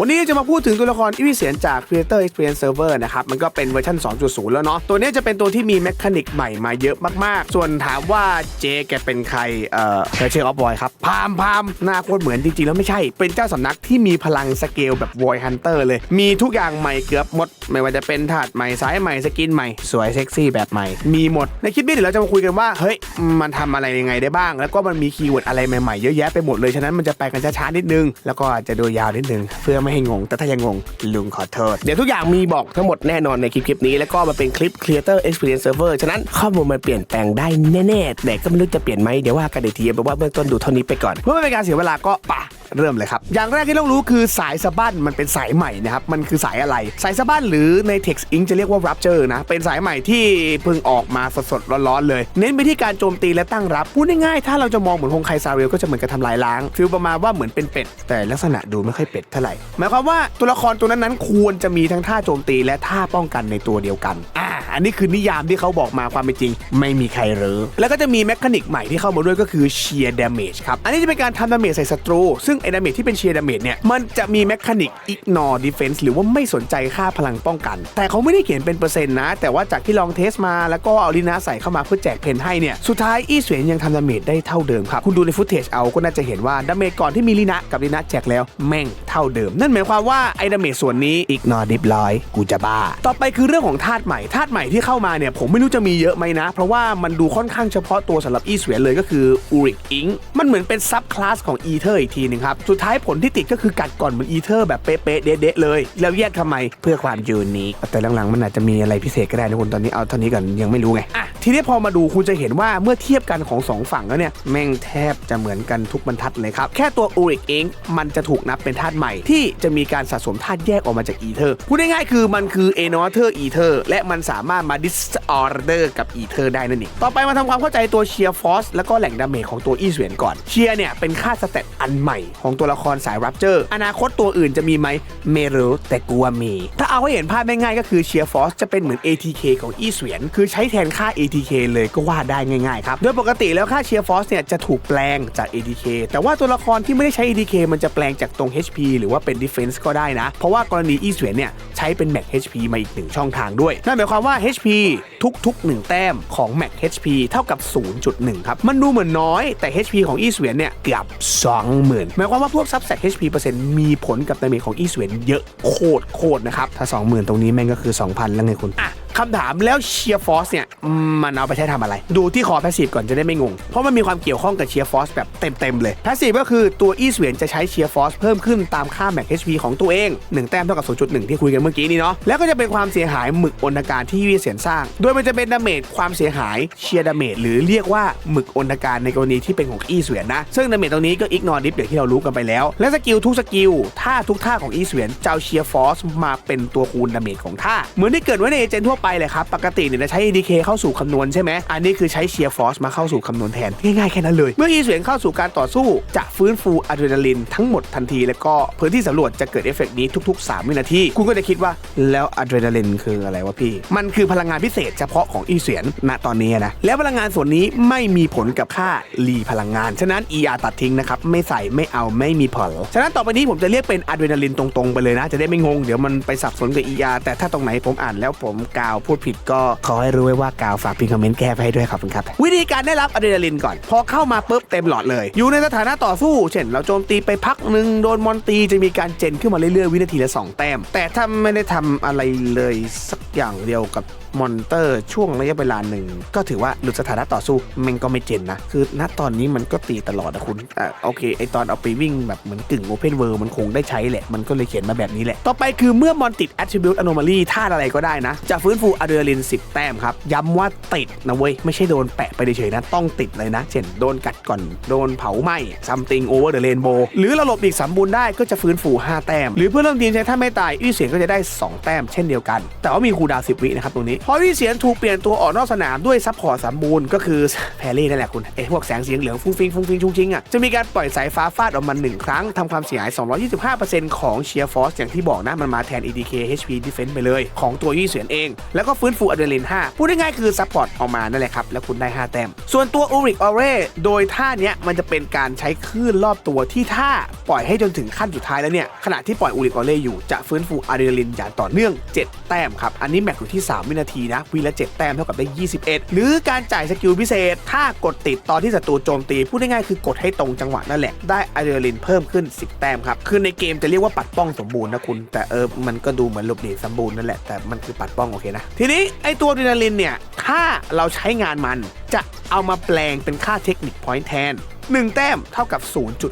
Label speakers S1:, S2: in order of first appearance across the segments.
S1: วันนี้จะมาพูดถึงตัวละครที่พิเศษจาก Creator Experience Server นะครับ มันก็เป็นเวอร์ชัน2.0 แล้วเนาะ ตัวนี้จะเป็นตัวที่มีแมคานิกใหม่มาเยอะมากๆ ส่วนถามว่าเจแกเป็นใคร เอ่อเธอเชื่อออฟบอยครับ พามพามหน้าโคตรเหมือนจริง ๆ แล้วไม่ใช่ เป็นเจ้าสำนักที่มีพลังสเกลแบบ Void Hunter เลย มีทุกอย่างใหม่เกือบหมด ไม่ว่าจะเป็นถาดใหม่สายใหม่สกินใหม่ สวยเซ็กซี่แบบใหม่ มีหมด ในคลิปนี้เดี๋ยวเราจะมาคุยกันว่า เฮ้ย มันทำอะไรยังไงได้บ้าง แล้วก็มันมีคีย์เวิร์ดอะไรใหม่ๆ เยอะแยะไปหมดเลย ฉะนั้นมันจะไปกันช้าๆนิดนึง แล้วก็อาจจะดูยาวนิดนึงเพื่อไม่ให้งง แต่ถ้ายังงงลุงขอโทษ
S2: เดี๋ยวทุกอย่างมีบอกทั้งหมดแน่นอนในคลิปคลิปนี้ แล้วก็มันเป็นคลิป Creator Experience Server ฉะนั้นข้อมูลมันเปลี่ยนแปลงได้แน่ๆแต่ก็ไม่รู้จะเปลี่ยนไหมเดี๋ยวว่ากันอีกทีเอาเป็นว่าเบื้องต้นดูเท่านี้ไปก่อน
S1: เพื่อไม่เป็นการเสียเวลาก็ป่ะ เริ่มเลยครับ อย่างแรกที่ต้องรู้คือสายสะบั้นมันเป็นสายใหม่นะครับ มันคือสายอะไร สายสะบั้นหรือใน Text Ink จะเรียกว่า Rapture นะ เป็นสายใหม่ที่เพิ่งออกมาสดๆร้อนๆเลย เน้นไปที่การโจมตีและตั้งรับ พูดง่ายๆ ถ้าเราจะมองเหมือนฮงไคซาเรียลก็จะเหมือนกับทำลายล้าง ฟิลประมาณว่าเหมือนเป็นเป็ด แต่ลักษณะดูไม่ค่อยเป็ดเท่าไหร่ หมายความว่าตัวละครตัวนั้นๆควรจะมีทั้งท่าโจมตีและท่าป้องกันในตัวเดียวกัน อ่า อันนี้คือนิยามที่เขาบอกมาความเป็นจริง ไม่มีใครรู้แล้วก็จะมีแมคานิกใหม่ที่เข้ามาด้วยก็คือเชียร์ดาเมจครับ อันนี้จะเป็นการทำดาเมจใส่ศัตรู ซึ่งไอ้ดาเมจที่เป็นเชียร์ดาเมจเนี่ยมันจะมีแมคานิก ignore defense หรือว่าไม่สนใจค่าพลังป้องกัน แต่เขาไม่ได้เขียนเป็นเปอร์เซ็นต์นะ แต่ว่าจากที่ลองเทสมาแล้วก็เอาลินาใส่เข้ามาเพื่อแจกเพนให้เนี่ยสุดท้ายอีเสวียนยังทำดาเมจได้เท่าเดิมครับคุณดูในฟุตเทจเอาก็น่าจะเห็นว่าดาเมจก่อนที่มีลินะกับลินะแจกแล้วแม่งเท่าเดิม นั่นหมายความว่าไอ้ดาเมจส่วนนี้ ignore dip ร้อยกูจะบ้า ต่อไปคือเรื่องของธาตุใหม่ธาตุใหม่ที่เข้ามาเนี่ยผมไม่รู้จะมีเยอะไหมนะ เพราะว่ามันดูค่อนข้างเฉพาะตัวสำหรับอีสเวียนเลยก็คืออูริกอิงมันเหมือนเป็นซับคลาสของอีเทอร์อีกทีนึงครับ สุดท้ายผลที่ติดก็คือกัดก่อนเหมือนอีเทอร์แบบเป๊ะๆเด๊ะๆเลย แล้วแยกทำไมเพื่อความยูนิคแต่หลังๆมันอาจจะมีอะไรพิเศษก็ได้นะคุณตอนนี้เอาเท่านี้ก่อนยังไม่รู้ไงอะทีนี้พอมาดูคุณจะเห็นว่าเมื่อเทียบกันของสองฝั่งแล้วเนี่ยแม่งแทบจะเหมือนกันทุกบรรทัดเลยครับแค่ตัวอูริกเองมันจะถูกนับเป็นธาตุใหม่ที่จะมีการสะสมธาตุแยกออกมาจากอีเทอร์พูดง่ายๆคือมันคือเอนอเทอร์อีเทอร์และมันสามารถมาดิสออเดอร์กับอีเทอร์ได้นั่นเองต่อไปมาทำความเข้าใจตัวเชียร์ฟอสแล้วก็แหล่งดาเมจของตัวอีเสวียนก่อนเชียร์เนี่ยเป็นค่าสเตตอันใหม่ของตัวละครสายรับเจอร์อนาคตตัวอื่นจะมีไหมไม่รู้แต่กูว่ามี ถ้าเอาให้เห็นภาพง่ายๆก็คือเชียร์ฟอสจะเป็นเหมือน ATK ของอีเสวียนคือใช้แทนค่า ATK เลยก็ว่าได้ง่ายๆครับ โดยปกติแล้วค่าเชียร์ฟอสเนี่ยจะถูกแปลงจาก ATK แต่ว่าตัวละครที่ไม่ได้ใช้ ATK มันจะแปลงจากตรง HP หรือว่าเป็น Defense ก็ได้นะ เพราะว่ากรณีอีเสวียนเนี่ยใช้เป็น Max HP มาอีกหนึ่งช่องทางด้วย นั่นหมายความว่า HP ทุกๆ 1 แต้มของ Max HP เท่ากับ 0.1 ครับ มันดูเหมือนน้อยแต่ HP ของอีเสวียนเนี่ยเกือบ 20,000หมายความว่าพวกซับเซต HP เปอร์เซ็นต์มีผลกับดาเมจของอีสเวนเยอะโคตรโคตรนะครับถ้า 20,000 ตรงนี้แม่งก็คือ 2,000 แล้วไงคุณอะ คำถามแล้วเชียร์ฟอสเนี่ยมันเอาไปใช้ทำอะไร ดูที่คอแพสซีฟก่อนจะได้ไม่งง เพราะมันมีความเกี่ยวข้องกับเชียร์ฟอสแบบเต็ม ๆ เลยแพสซีฟก็คือตัวอีเสวียนจะใช้เชียร์ฟอสเพิ่มขึ้นตามค่าแม็ก HP ของตัวเอง 1 แต้มเท่ากับ 0.1 ที่คุยกันเมื่อกี้นี้เนาะแล้วก็จะเป็นความเสียหายหมึกอนการที่อีเสียนสร้าง โดยมันจะเป็นดาเมจความเสียหายเชียร์ดาเมจหรือเรียกว่าหมึกอนการในกรณีที่เป็นของอีเสวียนนะซึ่งดาเมจตรงนี้ก็อิกนอร์ดิฟอย่างที่เรารู้กันไปแล้ว และสกิลทุกสกิลท่าทุกท่าของอีเวียนจะเอาเชียร์ฟอสมาเป็นตัวคูณดาเมจของท่าเหมือนที่เกิดไว้ในเอเจนทั่วไปเลยครับ ปกติเนี่ยจะใช้ ADK เข้าสู่คำนวณใช่ไหมอันนี้คือใช้เชียร์ฟอสมาเข้าสู่คำนวณแทน ง่ายๆแค่นั้นเลย เมื่ออีเสวียนเข้าสู่การต่อสู้ จะฟื้นฟูอะดรีนาลินทั้งหมดทันที แล้วก็พื้นที่สำรวจจะเกิดเอฟเฟกต์นี้ทุก ๆ 3 วินาที คุณก็จะคิดว่าแล้วอะดรีนาลินคืออะไรวะพี่ มันคือพลังงานพิเศษเฉพาะของอีเสวียนณตอนนี้นะแล้วพลังงานส่วนนี้ไม่มีผลกับค่ารีพลังงานฉะนั้น ER ตัดทิ้งนะครับไม่ใส่ไม่เอาไม่มีผลฉะนั้นต่อไปนี้ผมจะเรียกเป็นอะดรีนาลินตรงๆไปเลยนะจะได้ไม่งงเดี๋ยวมันไปสับสนกับ ER แต่ถ้าตรงไหนผมอ่านแล้วผมกาวพูดผิดก็ขอให้รู้ไว้ว่ากาวฝากพิมพ์คอมเมนต์แก้ไปให้ด้วยขอบคุณครับ วิธีการได้รับอะดรีนาลินก่อน พอเข้ามาปุ๊บเต็มหลอดเลย อยู่ในสถานะต่อสู้ เช่น เราโจมตีไปพักหนึ่งโดนมอนตีจะมีการเจนขึ้นมาเรื่อยๆวินาทีละสองแต้มแต่ถ้าไม่ได้ทำอะไรเลยสักอย่างเดียวกับ มอนเตอร์ช่วงระยะเวลาหนึ่ง ก็ถือว่าหลุดสถานะต่อสู้มันก็ไม่เจนนะ คือณตอนนี้มันก็ตีตลอดนะคุณอะโอเค ไอตอนเอาไปวิ่งแบบเหมือนกึ่งโอเพนเวิร์มันคงได้ใช้แหละ มันก็เลยเขียนมาแบบนี้แหละ ต่อไปคือเมื่อมอนติด Attribute Anomaly ท่าอะไรก็ได้นะ จะฟื้นฟูอะดรีนาลิน 10 แต้มครับ ย้ำว่าติดนะเว้ย ไม่ใช่โดนแปะไปเฉยๆนะ ต้องติดเลยนะ เช่นโดนกัดก่อน โดนเผาไหม้ something over the rainbow หรือเราหลบอีกสมบูรณ์ได้ก็จะฟื้นฟู 5 แต้ม หรือเพื่อนร่วมทีมใช้ท่าไม่ตายอี้เสียงก็จะได้ 2 แต้มเช่นเดียวกัน แต่ว่ามีคูดาวน์10วินะครับตรงนี้พออี้เสียงถูกเปลี่ยนตัวออกนอกสนามด้วยซัพพอร์ตสมบูรณ์ก็คือแพรรี่นั่นแหละคุณไอ้พวกแสงเสียงเหลืองฟุ้งฟิงฟุ้งฟิงชุ่งชิงอะจะมีการปล่อยสายฟ้าฟาดออกมาหนึ่งครั้งทำความเสียหาย 225%ของเชียร์ฟอสอย่างที่บอกนะมันมาแทน EDK HP Defense ไปเลย ของตัวยี่เสียนเอง แล้วก็ฟื้นฟูอะดรีนาลิน5พูดง่ายๆคือซัพพอร์ตออกมานั่นแหละครับแล้วคุณได้ 5 แต้มส่วนตัวอูริกออเร่โดยท่าเนี้ยมันจะเป็นการใช้คลื่นรอบตัวที่ถ้าปล่อยให้จนถึงขั้นสุดท้ายแล้วเนี่ยขณะที่ปล่อยอูริกออเรอยู่จะฟื้นฟูอะดรีนาลินอย่างต่อเนื่อง 7 แต้มครับอันนี้แม็กอยู่ที่ 3 วินาทีนะวีละ 7 แต้มเท่ากับได้ 21 หรือการจ่ายสกิลพิเศษ ถ้ากดติดตอนที่ศัตรูโจมตี พูดง่ายๆคือกดให้ตรงจังหวะนั่นแหละ ได้อะดรีนาลินเพิ่มขึ้น 10 แต้มครับ คือในเกมจะเรียกว่าปัดป้องสมบูรณ์นะคุณ แต่เออ มันก็ดูเหมือนหลบหลีสมบูรณ์นั่นแหละ แต่มันคือปัดป้องโอเคนะ ทีนี้ไอตัวอะดรีนาลินเนี่ย ถ้าเราใช้งานมันจะเอามาแปลงเป็นค่าเทคนิคพอยต์แทน 1 แต้มเท่ากับ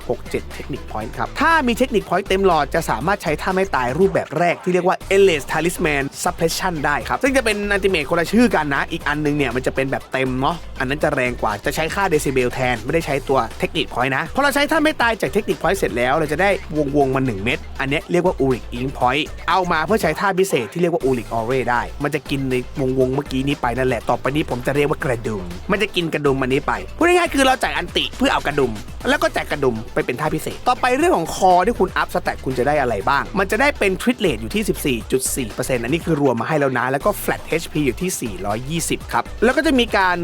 S1: 0.67 เทคนิคพอยต์ครับ ถ้ามีเทคนิคพอยต์เต็มหลอดจะสามารถใช้ท่าไม่ตายรูปแบบแรกที่เรียกว่า Endless Talisman Suppression ได้ครับ ซึ่งจะเป็นอันติเมทคนละชื่อกันนะ อีกอันนึงเนี่ยมันจะเป็นแบบเต็มเนาะอันนั้นจะแรงกว่าจะใช้ค่าเดซิเบลแทน ไม่ได้ใช้ตัวเทคนิคพอยต์นะพอเราใช้ท่าไม่ตายจากเทคนิคพอยต์เสร็จแล้วเราจะได้วงวงมา 1 เม็ดอันนี้เรียกว่า Uric Ink Point เอามาเพื่อใช้ท่าพิเศษที่เรียกว่า Uric Aure ได้ มันจะกินในวงวงเมื่อกี้นี้ไปนั่นแหละต่อไปนี้ผมจะเรียกว่ากระดุมมันจะกินกระดุมมันนี้ไปพูดง่ายๆคือเราจ่ายอันติเพื่อเอากระดุม แล้วก็แจกกระดุมไปเป็นท่าพิเศษ ต่อไปเรื่องของคอที่คุณอัพสแตทคุณจะได้อะไรบ้าง มันจะได้เป็นทริทเลตอยู่ที่ 14.4%อันนี้คือรวมมาให้แล้วนะ แล้วก็แฟลต HP อยู่ที่ 420 ครับ แล้วก็จะมีการ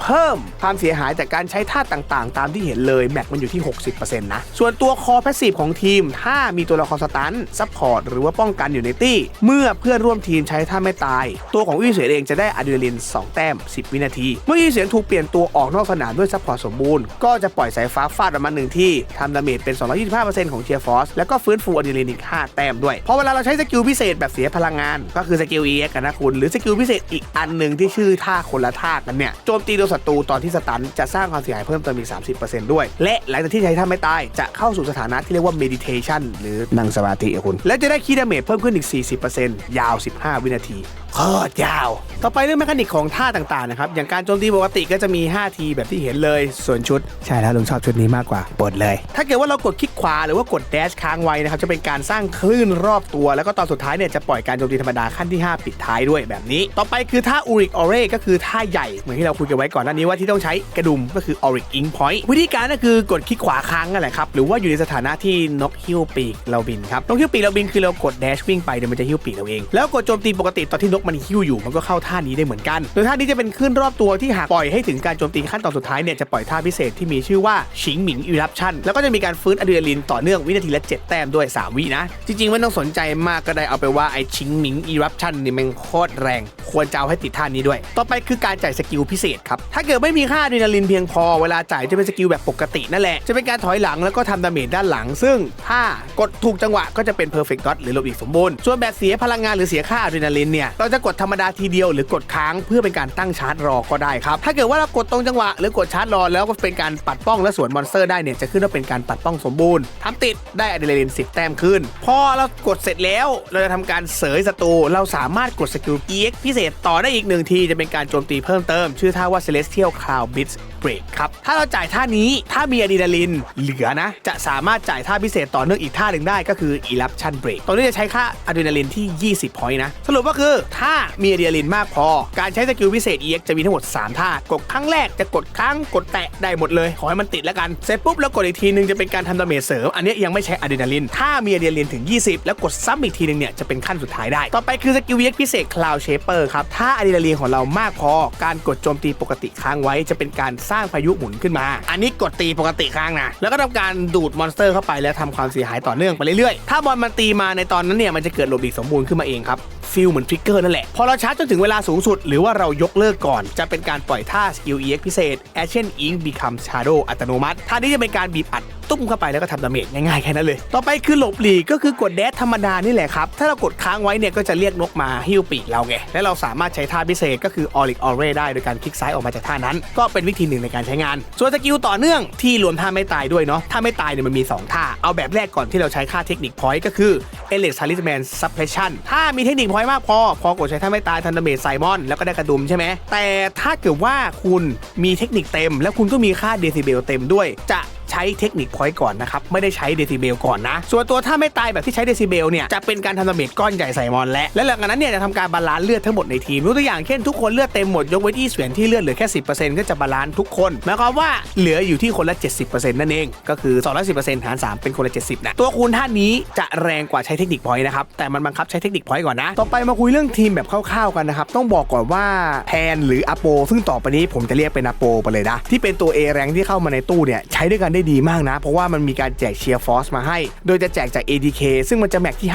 S1: เพิ่มความเสียหายจากการใช้ท่าต่างๆ ตามที่เห็นเลยแม็กมันอยู่ที่ 60%นะ ส่วนตัวคอแพสซีฟของทีม ถ้ามีตัวละครสตันซัพพอร์ตหรือว่าป้องกันอยู่ในตี้ เมื่อเพื่อนร่วมทีมใช้ท่าไม่ตาย ตัวของวิเศษเองจะได้อะดรีนาลิน 2 แต้ม 10 วินาที เมื่อวิเศษถูกเปลี่ยนตัวออกนอกสนามด้วยซัพพอร์ตสมบูรณ์ก็จะปล่อยสายฟ้าฟาดออกมาหนึ่งที่ทำดาเมจเป็น 225%ของเชียร์ฟอสแล้วก็ฟื้นฟูอะดรีนาลินอีก5แต้มด้วยพอเวลาเราใช้สกิลพิเศษแบบเสียพลังงาน ก็คือสกิล EX กันนะคุณหรือสกิลพิเศษอีกอันหนึ่งที่ชื่อท่าคนละท่ากันเนี่ยโจมตีโดวศัตรูตอนที่สตันจะสร้างความเสียหายเพิ่มเติมอีก 30%ด้วย และหลังจากที่ใช้ท่าไม่ตายจะเข้าสู่สถานะที่เรียกว่า meditation หรือนั่งสมาธิคุณ และจะได้คีย์ดาเมจเพิ่มขึ้นอีก 40%ยาว 15 วินาที โคตรยาว ต่อไปเรื่องแมคานิกของท่าต่างๆนะครับ อย่างการโจมตีปกติก็จะมี 5 ทีแบบที่เห็นเลย ส่วนชุด ใช่แล้วลุงชอบชุดนี้มากกว่าปลดเลย ถ้าเกิดว่าเรากดคลิกขวาหรือว่ากดแดชค้างไว้นะครับ จะเป็นการสร้างคลื่นรอบตัว แล้วก็ตอนสุดท้ายเนี่ยจะปล่อยการโจมตีธรรมดาขั้นที่ 5 ปิดท้ายด้วยแบบนี้ ต่อไปคือท่าอูริกออเรก็คือท่าใหญ่เหมือนที่เราคุยกันไว้ก่อนหน้านี้ว่าที่ต้องใช้กระดุมก็คือออริกอิงพอยต์วิธีการก็คือกดคลิกขวาค้างนั่นแหละครับหรือว่าอยู่ในสถานะที่นกฮิ้วปีกเราบินครับนกฮิ้วปีกเราบินคือเรากดแดชวิ่งไปเดี๋ยวมันจะฮิ้วปีกเราเองแล้วกดโจมตีปกติตอนที่นกมันฮิ้วอยู่มันก็เข้าท่านี้ได้เหมือนกัน โดยท่านี้จะเป็นขึ้นรอบตัวที่หากปล่อยให้ถึงการโจมตีขั้นตอนสุดท้ายเนี่ยจะปล่อยท่าพิเศษที่มีชื่อว่าชิงหมิงอีรัปชั่นแล้วก็จะมีการฟื้นอะดรีนาลินต่อเนื่องวินาทีละ 7 แต้มด้วย 3 วินะ จริงๆไม่ต้องสนใจมากก็ได้เอาไปว่าไอชิงหมิงอีรัปชั่นนี่มันโคตรแรง ควรจะเอาให้ติดท่านี้ด้วย ต่อไปคือการจ่ายสกิลพิเศษครับถ้าเกิดไม่มีค่าอะดรีนาลินเพียงพอเวลาจ่ายจะเป็นสกิลแบบปกตินั่นแหละจะเป็นการถอยหลังแล้วก็ทำดาเมจด้านหลัง ซึ่งถ้ากดถูกจังหวะก็จะเป็น perfect dot หรือลบอีกสมบูรณ์ส่วนแบบเสียพลังงานหรือเสียค่าอะดรีนาลินเนี่ยเราจะกดธรรมดาทีเดียวหรือกดค้างเพื่อเป็นการตั้งชาร์จรอก็ได้ครับ ถ้าเกิดว่าเรากดตรงจังหวะหรือกดชาร์จรอแล้วก็เป็นการปัดป้องและสวนมอนสเตอร์ได้เนี่ยจะขึ้นว่าเป็นการปัดป้องสมบูรณ์ทำติดได้อะดรีนาลิน10 แต้มขึ้น พอเรากดเสร็จแล้วเราจะทำการเสยศัตรูเราสามารถกดสกิล EX พิเศษต่อได้อีกหนึ่งทีจะเป็นการโจมตีเพิ่มเติม ชื่อท่าว่า Celestial Cloud Blitz Break ครับ ถ้าเราจ่ายท่านี้ถ้ามีอะดรีนาลินเหลือนะ จะสามารถจ่ายท่าพิเศษต่อเนื่องอีกท่าหนึ่งได้ก็คือ Eruption Break ตรงนี้จะใช้ค่าอะดรีนาลินที่ 20 point นะ สรุปก็คือถ้ามีอะดรีนาลินมากพอ การใช้สกิลพิเศษ EX จะมีทั้งหมด 3 ท่ากดครั้งแรกจะกดครั้งกดแตะได้หมดเลย ขอให้มันติดแล้วกัน เสร็จปุ๊บแล้วกดอีกทีนึงจะเป็นการทำดาเมจเสริม อันนี้ยังไม่ใช้อะดรีนาลิน ถ้ามีอะดรีนาลินถึง 20 แล้วกดซ้ำอีกทีนึงเนี่ยจะเป็นขั้นสุดท้ายได้ ต่อไปคือสกิล EX พิเศษ Cloud Shaper ครับ ถ้าอะดรีนาลินของเรามากพอ การกดโจมตีปกติค้างไว้จะเป็นการสร้างพายุหมุนขึ้นมา อันนี้กดตีปกติค้างนะแล้วก็ทำการดูดมอนสเตอร์เข้าไปแล้วทำความเสียหายต่อเนื่องไปเรื่อยๆ ถ้าบอลมันตีมาในตอนนั้นเนี่ยมันจะเกิดหลบหลีกสมบูรณ์ขึ้นมาเองครับฟิลเหมือนทริกเกอร์นั่นแหละ พอเราชาร์จจนถึงเวลาสูงสุด หรือว่าเรายกเลิกก่อน จะเป็นการปล่อยท่าสกิลเอกพิเศษ Action Ink Become Shadow อัตโนมัติท่านี้จะเป็นการบีบอัด ตุ้มเข้าไปแล้วก็ทำดาเมจง่ายๆแค่นั้นเลย ต่อไปคือหลบหลีกก็คือกดแดชธรรมดานี่แหละครับ ถ้าเรากดค้างไว้เนี่ยก็จะเรียกนกมาฮิ้วปีกเราไง และเราสามารถใช้ท่าพิเศษก็คือ Auric Aure ได้โดยการคลิกซ้ายออกมาจากท่านั้น ก็เป็นวิธีหนึ่งในการใช้งาน ส่วนสกิลต่อเนื่องที่รวมท่าไม่ตายด้วยเนาะท่าไม่ตายเนี่ยมันมี 2 ท่า เอาแบบแรกก่อนที่เราใช้ค่าเทคนิคพอยต์ก็คือ e l e x Talisman Suppression ถ้ามีเทคนิคพอยต์มากพอ พอกดใช้ท่าไม่ตายทันดาเมจไซมอนแล้วก็ได้กระดุมใช่ไหมแต่ถ้าเกิดว่าคุณมีเทคนิคเต็ม แล้วคุณก็มีค่าเดซิเบลเต็มด้วย จะ ใช้เทคนิคพอยต์ก่อนนะครับ ไม่ได้ใช้เดซิเบลก่อนนะ ส่วนตัวถ้าไม่ตายแบบที่ใช้เดซิเบลเนี่ยจะเป็นการทำดาเมจก้อนใหญ่ใส่มอนและและหลังจากนั้นเนี่ยจะทำการบาลานซ์เลือดทั้งหมดในทีมยกตัวอย่างเช่นทุกคนเลือดเต็มหมดยกเว้นอีเสวียนที่เลือดเหลือแค่10%ก็จะบาลานซ์ทุกคนหมายความว่าเหลืออยู่ที่คนละ 70%นั่นเอง ก็คือ 210%หาร3เป็นคนละ 70นะตัวคูณท่านนี้จะแรงกว่าใช้เทคนิคพอยต์นะครับแต่มันบังคับใช้เทคนิคพอยต์ก่อนนะต่อไปมาคุยเรื่องทีมแบบคร่าวๆกันนะครับต้องบอกก่อนว่าแพนหรืออโป ซึ่งต่อไปนี้ผมจะเรียกเป็นอโปไปเลยนะที่เป็นตัว A แรงที่เข้ามาในตู้เนี่ยใช้ด้วยกันได้ดีีมากนะ เพราะว่ามันมีการแจกเชียร์ฟอสมาให้ โดยจะแจกจาก ADK ซึ่งมันจะแม็กที่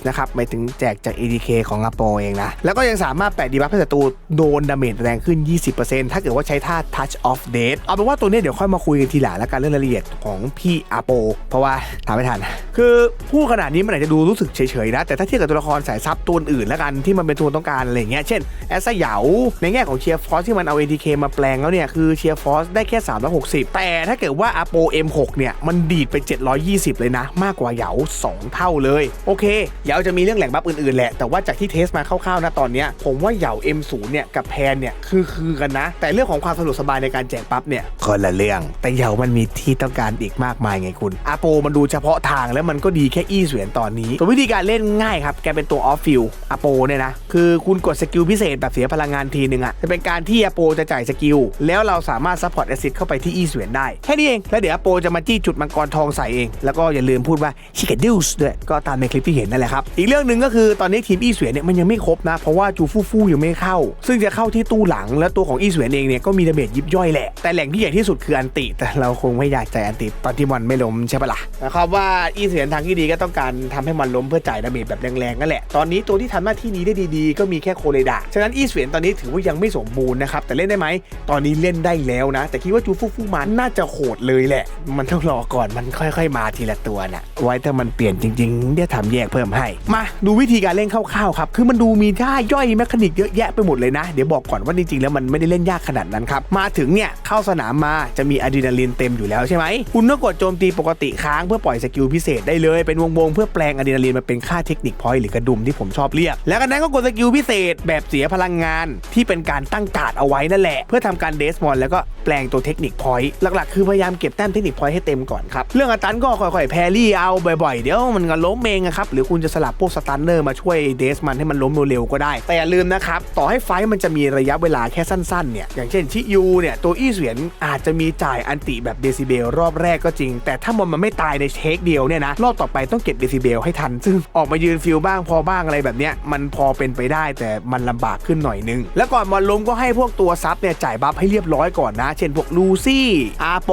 S1: 540 นะครับหมายถึงแจกจาก ADK ของอโปเองนะ แล้วก็ยังสามารถแปะดีบัฟให้ศัตรูโดนดาเมจแรงขึ้น 20%ถ้าเกิดว่าใช้ท่า Touch of Death เอาเป็นว่าตัวนี้เดี๋ยวค่อยมาคุยกันทีหลังแล้วกันเรื่องรายละเอียดของพี่อาโป เพราะว่าถามไม่ทัน คือพูดขนาดนี้มันอาจจะดูรู้สึกเฉยๆนะ แต่ถ้าเทียบกับตัวละครสายซับตัวอื่นแล้วกันที่มันเป็นตัวต้องการอะไรเงี้ย เช่นแอสเหยาในแง่ของเชียร์ฟอสที่มันเอา ADK มาแปลงแล้วเนี่ยคือเชียร์ฟอสได้แค่ 360 แต่ถ้าเกิดว่าอาโป M6 เนี่ยมันดีดไป 720 เลยนะ มากกว่าเหยา 2 เท่าเลย โอเคเหยาจะมีเรื่องแหล่งบัฟอื่นๆแหละ แต่ว่าจากที่เทสมาคร่าวๆนะตอนเนี้ยผมว่าเหยา M0 เนี่ยกับแพนเนี่ยคือคือกันนะ แต่เรื่องของความสะดวกสบายในการแจกปั๊บเนี่ยคนละเรื่อง แต่เหยามันมีที่ต้องการอีกมากมายไงคุณอาโปมันดูเฉพาะทางแล้วมันก็ดีแค่อี้เสวียนตอนนี้ส่วนวิธีการเล่นง่ายครับแกเป็นตัวออฟฟิลอาโปเนี่ยนะคือคุณกดสกิลพิเศษแบบเสียพลังงานทีนึงอะจะเป็นการที่อาโปจะจ่ายสกิลแล้วเราสามารถซัพพอร์ตแอซิดเข้าไปที่อี้เสวียนได้แค่นี้เองแล้วเดี๋ยวโปจะมาจี้จุดมังกรทองใส่เอง แล้วก็อย่าลืมพูดว่าชิคเกดิลส์ด้วยก็ตามในคลิปที่เห็นนั่นแหละครับ อีกเรื่องหนึ่งก็คือตอนนี้ทีมอีเสวียนเนี่ยมันยังไม่ครบนะ เพราะว่าจูฟูฟูยังไม่เข้า ซึ่งจะเข้าที่ตู้หลังแล้วตัวของอีเสวียนเองเนี่ยก็มีดาเมจยิบย่อยแหละแต่แหล่งที่ใหญ่ที่สุดคืออันติแต่เราคงไม่อยากจ่ายอันติตอนที่มันไม่ล้มใช่ปะล่ะนะครับว่าอีเสวียนทางที่ดีก็ต้องการทำให้มันล้มเพื่อจ่ายดาเมจแบบแรงๆนั่นแหละตอนนี้ตัวที่ทำหน้าที่นี้ได้ดีๆ ก็มีแค่โคเรดะฉะนั้นอีเสวียนตอนนี้ถือว่ายังไม่สมบูรณ์นะครับแต่เล่นได้ไหมตอนนี้เล่นได้แล้วนะ แต่คิดว่าจูฟูฟูมันน่าจะโหดเลยแหละมันต้องรอก่อนมันค่อย ๆ มาทีละตัวนะไว้ถ้ามันเปลี่ยนจริงๆเดี๋ยวทำแยกเพิ่มให้ มาดูวิธีการเล่นคร่าวๆครับคือมันดูมีท่าย่อยแมคานิกเยอะแยะไปหมดเลยนะเดี๋ยวบอกก่อนว่าจริงๆแล้วมันไม่ได้เล่นยากขนาดนั้นครับมาถึงเนี่ยเข้าสนามมาจะมีอะดรีนาลีนเต็มอยู่แล้วใช่ไหมคุณต้องกดโจมตีปกติค้างเพื่อปล่อยสกิลพิเศษได้เลยเป็นวงๆเพื่อแปลงอะดรีนาลีนมาเป็นค่าเทคนิคพอยต์หรือกระดุมที่ผมชอบเรียก แล้วกันนั้นก็กดสกิลพิเศษแบบเสียพลังงาน ที่เป็นการตั้งการ์ดเอาไว้นั่นแหละ เพื่อทำการเดสมอนแล้วก็แปลงตัวเทคนิคพอยต์หลักๆ คือพยายามเก็บแต้มเทคนิคพอยต์ให้เต็มก่อนครับ เรื่องอัตันก็ค่อยๆแพรี่เอาบ่อยๆ เดี๋ยวมันก็ล้มเองอะครับ หรือคุณจะสลับพวกสตันเนอร์มาช่วยเดสมันให้มันล้มเร็วๆก็ได้ แต่อย่าลืมนะครับ ต่อให้ไฟมันจะมีระยะเวลาแค่สั้นๆเนี่ยอย่างเช่นชิยูเนี่ยตัวอี้เสวียนอาจจะมีจ่ายอันติแบบเดซิเบลรอบแรกก็จริง แต่ถ้ามันมันไม่ตายในเทคเดียวเนี่ยนะรอบต่อไปต้องเก็บเดซิเบลให้ทัน ซึ่งออกมายืนฟิลบ้างพอบ้างอะไรแบบเนี้ยมันพอเป็นไปได้แต่มันลำบากขึ้นหน่อยนึง แล้วก่อนมอนล้มก็ให้พวกตัวซับเนี่ยจ่ายบัฟให้เรียบร้อยก่อนนะ เช่นพวกลูซี่อาโป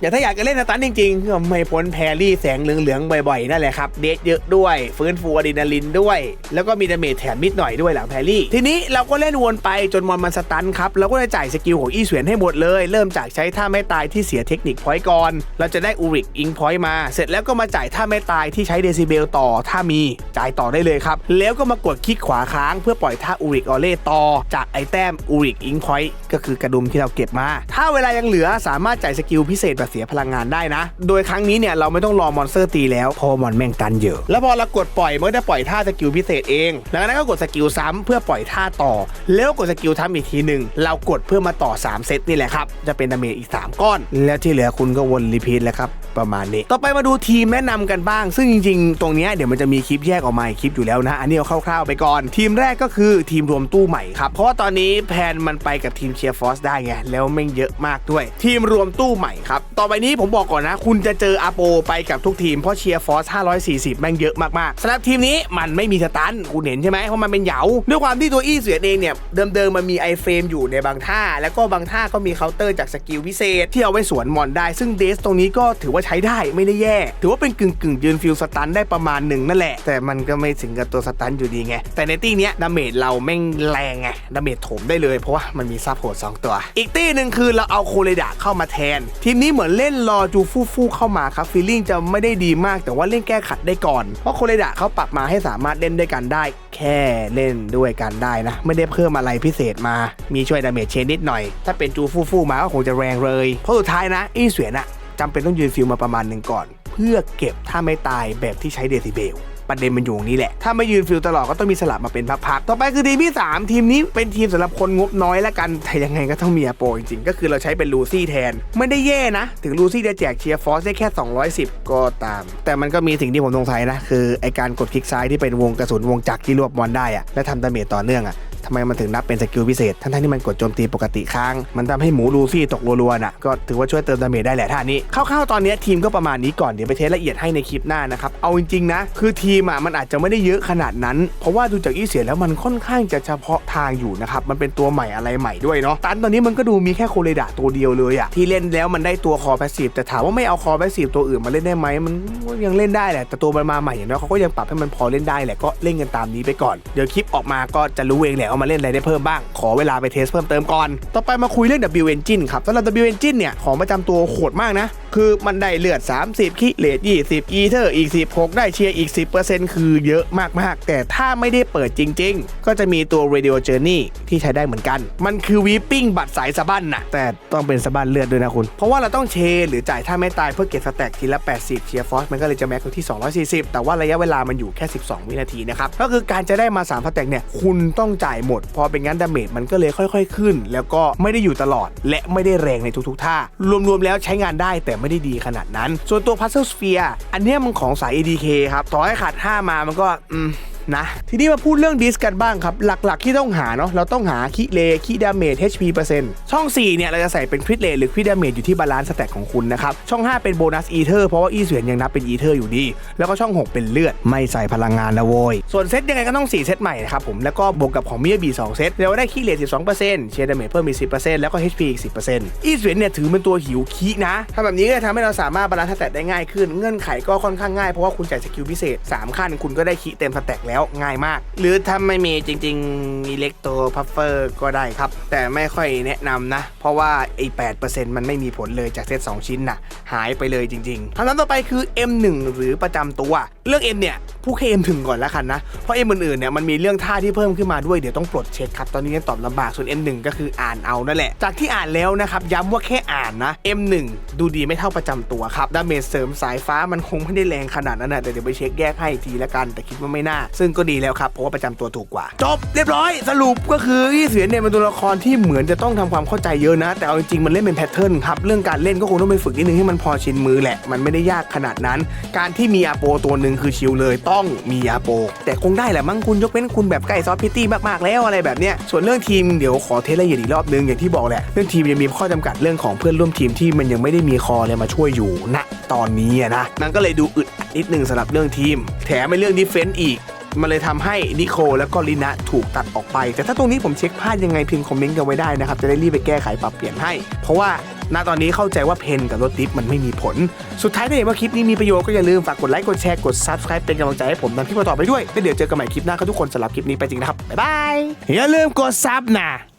S1: อย่าาอยากจะเล่นสตันจริงๆก็ไม่พ้นแพรี่แสงเหลืองๆบ่อยๆนั่นแหละครับ เดทเยอะด้วย ฟื้นฟูอะดรีนาลินด้วย แล้วก็มีดาเมจแถมนิดหน่อยด้วยหลังแพรี่ ทีนี้เราก็เล่นวนไปจนมอนมันสตันครับเราก็จะจ่ายสกิลของอีเสวียนให้หมดเลย เริ่มจากใช้ท่าไม่ตายที่เสียเทคนิคพอยต์ก่อน เราจะได้อูริกอิงพอยต์มา เสร็จแล้วก็มาจ่ายท่าไม่ตายที่ใช้เดซิเบลต่อ ถ้ามีจ่ายต่อได้เลยครับ แล้วก็มากดคลิกขวาค้างเพื่อปล่อยท่าอูริกออเล่ต่อ จากไอแต้มอูริกอิงพอยต์ก็คือกระดุมที่เราเก็บมา ถ้าเวลายังเหลือสามารถจ่ายสกิลพิเศษแบบเสียพลังงานได้นะ โดยครั้งนี้เนี่ยเราไม่ต้องรอมอนสเตอร์ตีแล้วเพราะมอนแม่งตันเยอะ แล้วพอเรากดปล่อยมันก็จะปล่อยท่าสกิลพิเศษเองหลังจากนั้นก็กดสกิลซ้ำเพื่อปล่อยท่าต่อ แล้วกดสกิลทำอีกทีหนึ่งเรากดเพื่อมาต่อ 3 เซตนี่แหละครับจะเป็นดาเมจอีก 3 ก้อน แล้วที่เหลือคุณก็วนรีพีทแล้วครับประมาณนี้ ต่อไปมาดูทีมแนะนำกันบ้าง ซึ่งจริงๆ ตรงนี้เดี๋ยวมันจะมีคลิปแยกออกมาคลิปอยู่แล้วนะ อันนี้เอาคร่าวๆไปก่อน ทีมแรกก็คือทีมรวมตู้ใหม่ครับ เพราะว่าตอนนี้แพนมันไปกับทีมเชียร์ฟอสได้ไง แล้วแม่งเยอะมากด้วย ทีมรวมตู้ใหม่ครับ ต่อไปนี้ผมบอกก่อนนะ คุณจะเจออาโปไปกับทุกทีม เพราะเชียร์ฟอส 540 แม่งเยอะมากๆสำหรับทีมนี้มันไม่มีสตันคุณเห็นใช่ไหมเพราะมันเป็นเหยาด้วยความที่ตัวอี้เสือเองเนี่ย เดิมๆมันมีไอเฟรมอยู่ในบางท่า แล้วก็บางท่าก็มีเคาน์เตอร์จากสกิลพิเศษ ที่เอาไว้สวนมอนได้ ซึ่งเดสตรงนี้ก็ถือว่าใช้ได้ไม่ได้แย่ ถือว่าเป็นกึ่งกึ่งๆยืนฟิลสตันได้ประมาณหนึ่งนั่นแหละ แต่มันก็ไม่ถึงกับตัวสตันอยู่ดีไง แต่ในตี้เนี้ยดาเมจเราแม่งแรงไงดาเมจถมได้เลยเพราะว่ามันมีซับโหดสองตัว อีกตี้หนึ่งคือเราเอาโคเรดะเข้ามาแทน ทีมนี้เหมือนเล่น่นรอจูฟูฟูเข้ามาครับฟีลลิ่งจะไม่ได้ดีมากแต่ว่าเล่นแก้ขัดได้ก่อน เพราะโคเรดะเขาปรับมาให้สามารถเล่นด้วยกันได้ แค่เล่นด้วยกันได้นะ ไม่ได้เพิ่มอะไรพิเศษมา มีช่วยดาเมจเชนนิดหน่อย ถ้าเป็นจูฟูฟูมาก็คงจะแรงเลย เพราะสุดท้ายนะอีเสวียนอะจำเป็นต้องยืนฟิลมาประมาณหนึ่งก่อน เพื่อเก็บถ้าไม่ตายแบบที่ใช้เดซิเบล ประเด็นมันอยู่ตรงนี้แหละ ถ้าไม่ยืนฟิลตลอดก็ต้องมีสลับมาเป็นพักๆ ต่อไปคือทีมที่ 3 ทีมนี้เป็นทีมสำหรับคนงบน้อยและกัน แต่ยังไงก็ต้องมีอาโปจริงๆ ก็คือเราใช้เป็นลูซี่แทน ไม่ได้แย่นะ ถึงลูซี่จะแจกเชียร์ฟอสได้แค่ 210 ก็ตาม แต่มันก็มีสิ่งที่ผมสงสัยนะ คือไอการกดคลิกซ้ายที่เป็นวงกระสุนวงจักรที่รวบบอลได้อะและทำดาเมจต่อเนื่องอะ ทำไมมันถึงนับเป็นสกิลพิเศษ ทั้งๆที่มันกดโจมตีปกติค้าง มันทำให้หมูลูซี่ตกรัวๆน่ะ ก็ถือว่าช่วยเติมดาเมจได้แหละท่านี้คร่าวๆตอนนี้ทีมก็ประมาณนี้ก่อน เดี๋ยวไปเทสละเอียดให้ในคลิปหน้านะครับ เอาจริงๆนะ คือทีมอะมันอาจจะไม่ได้เยอะขนาดนั้น เพราะว่าดูจากอีเสียแล้วมันค่อนข้างจะเฉพาะทางอยู่นะครับ มันเป็นตัวใหม่อะไรใหม่ด้วยเนาะ ตันตอนนี้มันก็ดูมีแค่โคเรดาตัวเดียวเลยอะที่เล่นแล้วมันได้ตัวคอแพสซีฟแต่ถามว่าไม่เอาคอแพสซีฟตัวอื่นมาเล่นได้ไหมมันยังเล่นได้แหละแต่ตัวมันมาใหม่อย่างน้อยเขาก็ยังปรับให้มันพอเล่นได้แหละก็เล่นกันตามนี้ไปก่อนเดี๋ยวคลิปออกมาก็จะรู้เองแหละมาเล่นอะไรได้เพิ่มบ้าง ขอเวลาไปเทสเพิ่มเติมก่อน ต่อไปมาคุยเรื่อง W Engine ครับสำหรับ W Engine เนี่ย ของประจำตัวโหดมากนะ คือมันได้เลือด 30 คิเลต20 อีเทอร์อีก 16 ได้เชียร์อีก 10%คือเยอะมาก ๆ แต่ถ้าไม่ได้เปิดจริง ๆ ก็จะมีตัว Radio Journey ที่ใช้ได้เหมือนกัน มันคือวีปิ้งบัตรสายสะบั้นน่ะแต่ต้องเป็นสะบั้นเลือดด้วยนะคุณ เพราะว่าเราต้องเชหรือจ่ายถ้าไม่ตายเพื่อเก็บสแต็กทีละ 80 เชียร์ฟอสมันก็เลยจะแม็กที่ 240 แต่ว่าระยะเวลามันอยู่แค่ 12 วินาทีนะครับก็คือการจะได้มา3สแต็กเนี่ยคุณต้องจ่ายหมด พอเป็นงั้นดาเมจมันก็เลยค่อย ๆ ขึ้น แล้วก็ไม่ได้อยู่ตลอด และไม่ได้แรงในทุกๆท่ารวมๆแล้วใช้งานได้แต่ไม่ได้ดีขนาดนั้น ส่วนตัว Puzzle Sphere อันเนี้ยมันของสาย ADK ครับต่อให้ขาด5มามันก็อืม นะ ทีนี้มาพูดเรื่องดิสกันบ้างครับ หลักๆที่ต้องหาเนาะเราต้องหาคิเลคิดาเมจ HP เปอร์เซ็นต์ช่อง 4 เนี่ย เราจะใส่เป็นคริตเลหรือคริดาเมจอยู่ที่บาลานซ์สแต็กของคุณนะครับ ช่อง 5 เป็นโบนัสอีเทอร์เพราะว่าอีเสวียนยังนับเป็นอีเทอร์อยู่ดี แล้วก็ช่อง 6 เป็นเลือด ไม่ใส่พลังงานนะโว้ยส่วนเซตยังไงก็ต้อง 4 เซตใหม่นะครับผมแล้วก็บวกกับของมิยาบี2เซตเราได้คิเล12%เชียร์ดาเมจเพิ่มมี10%แล้วก็ HP อีก 10%อีเสวียนเนี่ยถือเป็นตัวหิวคินะทำแบบนี้ก็ทำให้เราสามารถบาลานซ์สแต็กได้ง่ายขึ้นเงื่อนไขก็ค่อนข้างง่ายเพราะว่าคุณจ่ายสกิลพิเศษสามขั้นคุณก็ได้คิเต็มสแต็กแล้วง่ายมาก หรือถ้าไม่มีจริงๆอิเล็กโตพัฟเฟอร์ก็ได้ครับ แต่ไม่ค่อยแนะนำนะ เพราะว่าไอ้8%มันไม่มีผลเลยจากเซต2 ชิ้นน่ะหายไปเลยจริงๆคำถามต่อไปคือ M1 หรือประจำตัว เรื่อง M เนี่ย ผู้แค่ M ถึงก่อนแล้วกันนะ เพราะ M อื่นๆเนี่ยมันมีเรื่องท่าที่เพิ่มขึ้นมาด้วยเดี๋ยวต้องปลดเช็คครับ ตอนนี้ยังตอบลำบากส่วน M1 ก็คืออ่านเอานั่นแหละ จากที่อ่านแล้วนะครับย้ำว่าแค่อ่านนะ M1 ดูดีไม่เท่าประจำตัวครับดาเมจเสริมสายฟ้ามันคงไม่ได้แรงขนาดนั้นนะแต่เดี๋ยวไปเช็คแยกให้ทีละกัน แต่คิดว่าไม่น่า ซึ่งก็ดีแล้วครับเพราะว่าประจำตัวถูกกว่า จบเรียบร้อยสรุปก็คือยี่เสียเนี่ยเป็นตัวละครที่เหมือนจะต้องทำความเข้าใจเยอะนะ แต่เอาจริงๆมันเล่นเป็นแพทเทิร์นครับเรื่องการเล่นก็คงต้องไปฝึกนิดนึงให้มันพอชินมือแหละ มันไม่ได้ยากขนาดนั้น การที่มีอาโปตัวหนึ่งคือชิลเลยตองมีอาโปแต่คงได้แหละมั้งคุณยกเว้นคุณแบบใกล้ซอฟพิตตี้มากๆแล้วอะไรแบบเนี้ยส่วนเรื่องทีมเดี๋ยวขอเทสละเอียดอีกรอบนึงอย่างที่บอกแหละเรื่องทีมยังมีข้อจำกัดเรื่องของเพื่อนร่วมทีมที่มันยังไม่ได้มีคออะไรมาช่วยอยู่ณตอนนี้อะนะมันก็เลยดูอึดอัดนิดนึงสำหรับเรื่องทีม แถมเป็นเรื่องดิเฟนต์อีกมันเลยทำให้นิโคแล้วก็ลินะถูกตัดออกไป แต่ถ้าตรงนี้ผมเช็คพลาดยังไงพิมพ์คอมเมนต์กันไว้ได้นะครับ จะได้รีบไปแก้ไขปรับเปลี่ยนให้ เพราะว่า ณตอนนี้เข้าใจว่าเพนกับรถดิฟมันไม่มีผล สุดท้ายถ้าเห็นว่าคลิปนี้มีประโยชน์ก็อย่าลืมฝากกดไลค์กดแชร์กด subscribe เป็นกำลังใจให้ผมทำคลิปต่อไปด้วยแล้วเดี๋ยวเจอกันใหม่คลิปหน้าครับทุกคนสำหรับคลิปนี้ไปจริงนะครับบ๊ายบายอย่าลืมกดซับนะ